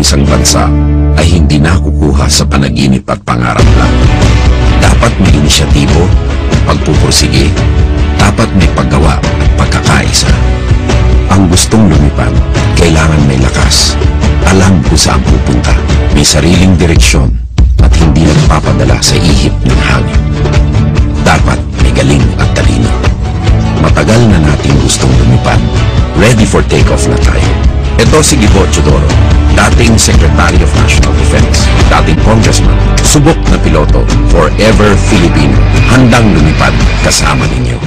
ng isang bansa ay hindi nakukuha sa panaginip at pangarap lang. Dapat may inisyatibo, pagpupursige, dapat may paggawa at pagkakaisa. Ang gustong lumipad, kailangan may lakas, alam kung saan pupunta, may sariling direksyon at hindi nagpapadala sa ihip ng hangin. Dapat may galing at talino. Matagal na natin gustong lumipad. Ready for takeoff na tayo. Ito si Gibo Chodoro, dating Secretary of National Defense, dating Congressman, subok na piloto, forever Filipino, handang lumipad kasama ninyo.